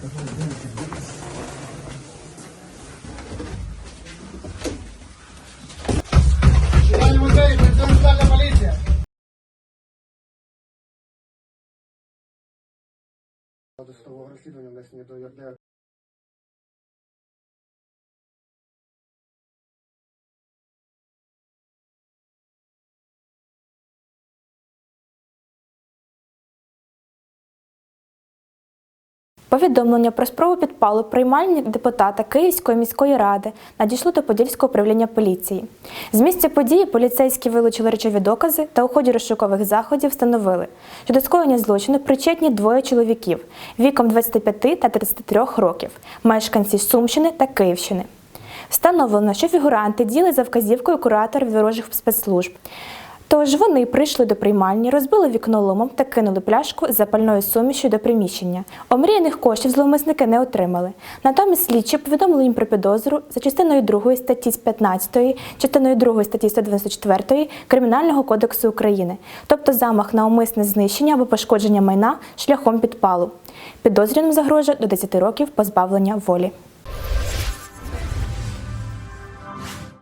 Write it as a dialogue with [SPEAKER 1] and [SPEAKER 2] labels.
[SPEAKER 1] Поліція. Досудового розслідування внесення до ЄРДР.
[SPEAKER 2] Повідомлення про спробу підпалу приймальні депутата Київської міської ради надійшло до Подільського управління поліції. З місця події поліцейські вилучили речові докази та у ході розшукових заходів встановили, що до скоєння злочину причетні двоє чоловіків віком 25 та 33 років, мешканці Сумщини та Київщини. Встановлено, що фігуранти діли за вказівкою кураторів ворожих спецслужб. Тож вони прийшли до приймальні, розбили вікно ломом та кинули пляшку з запальною сумішю до приміщення. Омріяних коштів зловмисники не отримали. Натомість слідчі повідомили їм про підозру за частиною 2 статті 15, частиною 2 статті 194 Кримінального кодексу України, тобто замах на умисне знищення або пошкодження майна шляхом підпалу. Підозрюваним загрожує до 10 років позбавлення волі.